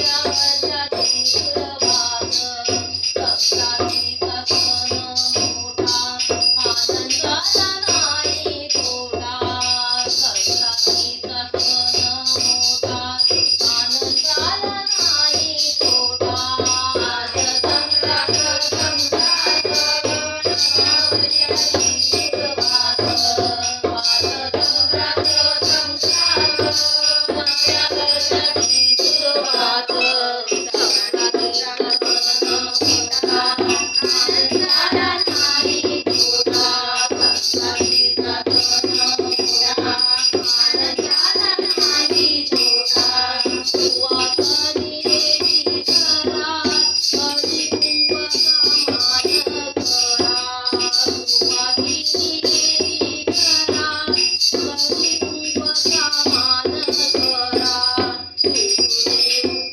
Ram Música